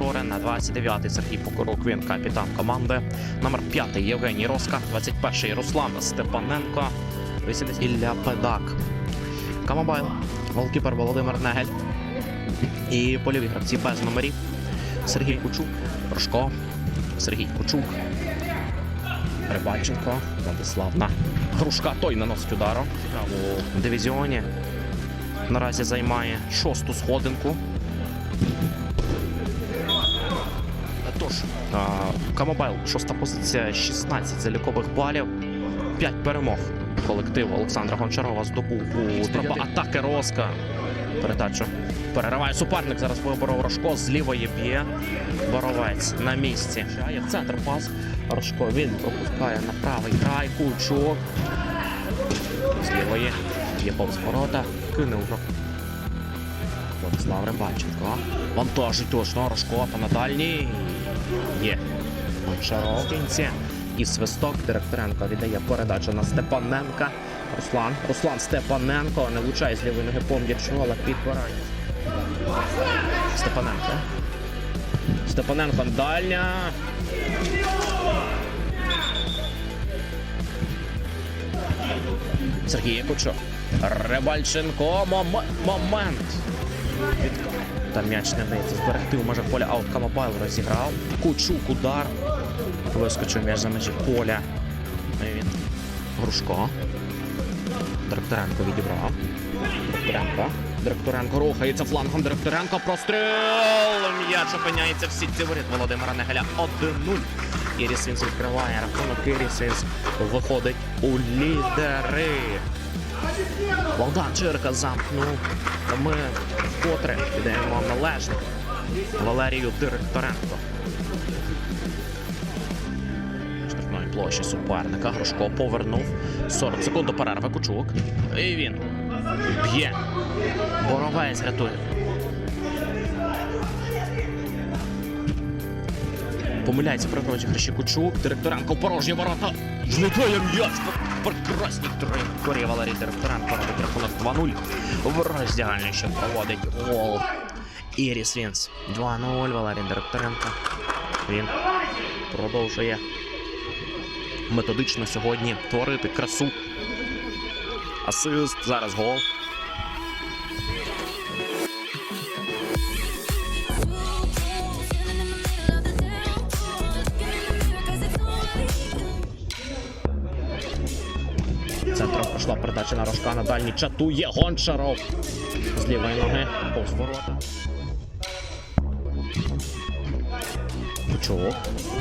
На 29-й Сергій Покорук, він капітан команди. Номер 5 Євгеній Роска, 21-й Руслан Степаненко, 80 Ілля Педак. Камабайл, голкіпер Володимир Негель. І польові гравці без номерів. Сергій Кучук, Рожко, Сергій Кучук, Рибальченко, Владиславна. Грушка той наносить удару. У дивізіоні наразі займає шосту сходинку. Тож, Камобайл, шоста позиція, 16 залікових балів, 5 перемог. Колектив Олександра Гончарова здобув у спроба атаки Роска. Передачу перериває суперник. Зараз виборов Рожко. З лівої б'є. Боровець на місці. Центр пас. Рожко він пропускає на правий край. Кучук. З лівої є повз ворота. Кинув. Владислав Рибальченко. Вантажить точно. Рожко та на дальній. Є. Гончаров. І свисток Директоренко віддає передачу на Степаненка. Руслан. Руслан Степаненко не влучає з лівої ноги пом'ячу, але підбирає. Степаненко. Степаненко дальня. Сергій Якучок. Рибальченко. Моме- Момент. Відка- Там м'яч не вдається зберегти у межах поля. Аут Камабайл розіграв. Кучук удар. Вискочив м'яч за межі поля. І він. Грушко. Директоренко відібрав. Директоренко. Директоренко рухається флангом. Директоренко простріл. М'яч опиняється в сітці воріт Володимира Негеля 1-0. Іріс Вінс відкриває рахунок. Іріс Вінс виходить у лідери. Богдан Чирка замкнув. Ми вкотре віддаємо належне Валерію Директоренко. Штрафної площі суперника. Грушко повернув. 40 секунд до перерви. Кучук. І він б'є. Боровець рятує. Помиляється при розіграші Кучук. Директоренко порожні ворота. Злітає м'яч. по Прекрасній траєкторії Валерій Директоренко робить рахунок 2-0. В роздягальні ще проводить гол. Іріс Вінс. 2-0. Валерій Директоренко. Він продовжує методично сьогодні творити красу. Асист. Зараз гол. На рожка на дальній чатує Гончаров. З лівої ноги повз ворота.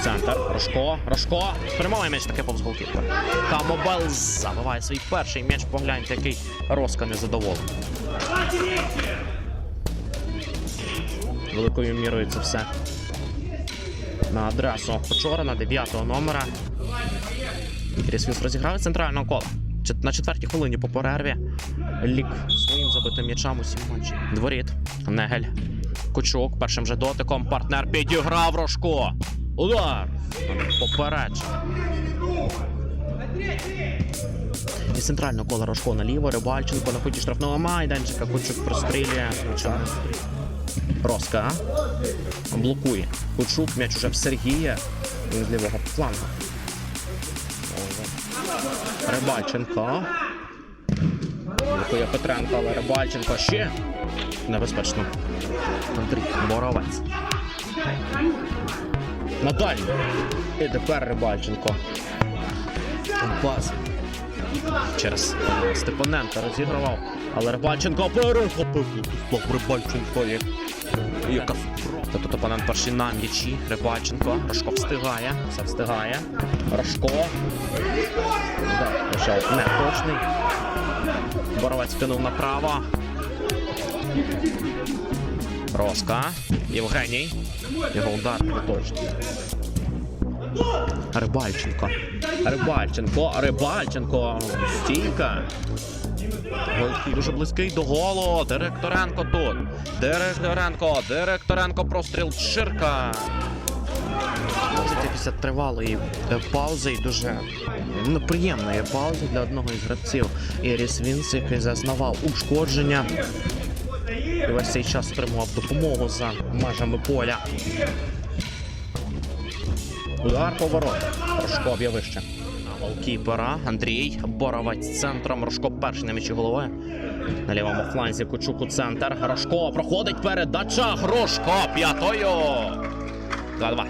Центр. Рожко. Рожко. Перемагає м'яч таке повз голкіпер. Камобел забиває свій перший м'яч. Погляньте, який Роска незадоволений. Великою мірою це все. На адресу Печора на 9 номера. Рісвіс розіграв центрального кола. На четвертій хвилині по перерві лік своїм забитим м'ячам усім матчі. Дворіт. Негель. Кучук першим же дотиком. Партнер підіграв Рожко. Удар. Попередження. І центрального кола Рожко наліво. Рибальченко на ході штрафного майданчика. Кучук прострілює. Роска. Блокує. Кучук м'яч уже в Сергія. З лівого флангу. Рибальченко. Блокує Петренко, але Рибальченко ще небезпечно. Андрій Боровець. Надалі. І тепер Рибальченко. Пас. Через Степаненка розігравав. Але Рибальченко перехопив. Рибальченко. Яка. Тут опонент перший на м'ячі. Рибальченко. Рожко встигає. Все встигає. Рожко. Прийшов не точний. Боровець кинув направо. Роска. Євгеній. Його удар не точний. Рибальченко. Рибальченко. Рибальченко. Стійка. Дуже близький до голу. Директоренко тут. Директоренко. Директоренко простріл Чирка. Це після тривалої е, паузи і дуже неприємної паузи для одного із гравців Іріс Вінс, який зазнавав ушкодження. І весь цей час отримував допомогу за межами поля. Удар поворот. Б'є вище. Голкіпера Андрій Боровець центром. Рожко перший на м'ячі головою. На лівому фланзі Кучук у центр. Рожко проходить передача. Рожко п'ятою. 2-2.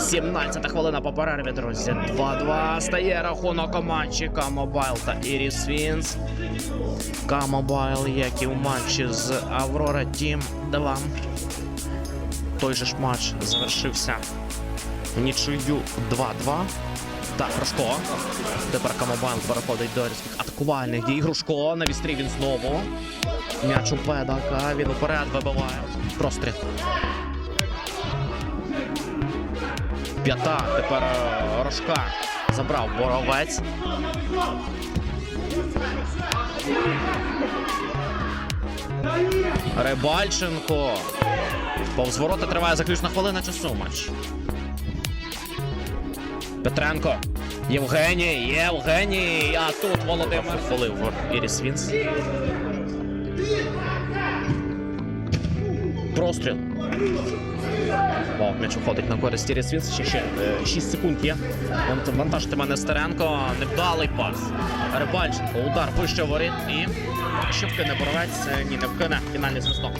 17 хвилина по перерві, друзі. 2-2. Стає рахунок у матчі Камобайл та Іріс Вінс. Камобайл, як і у матчі з Аврора Тім 2. Той же ж матч завершився нічию 2-2. Так, Рожко. Тепер Камобайл переходить до різких атакувальних дій. Грушко на вістрі він знову. М'яч у педака. Він уперед вибиває. Простріл. П'ята. Тепер е, Рожка забрав боровець. Рибальченко. Повз ворота триває заключна хвилина часу матч. Петренко. Євгеній, Євгеній. А тут Володимир Фолив Іріс Вінс. Простріл. О, м'яч виходить на користь Іріс Вінс. Ще, ще е, 6 секунд є. Вон- Вантажитиме Нестеренко. Невдалий пас. Рибальченко. Удар вище воріт і. Якщо вкине боровець, е, ні, не вкине. Фінальний свисток.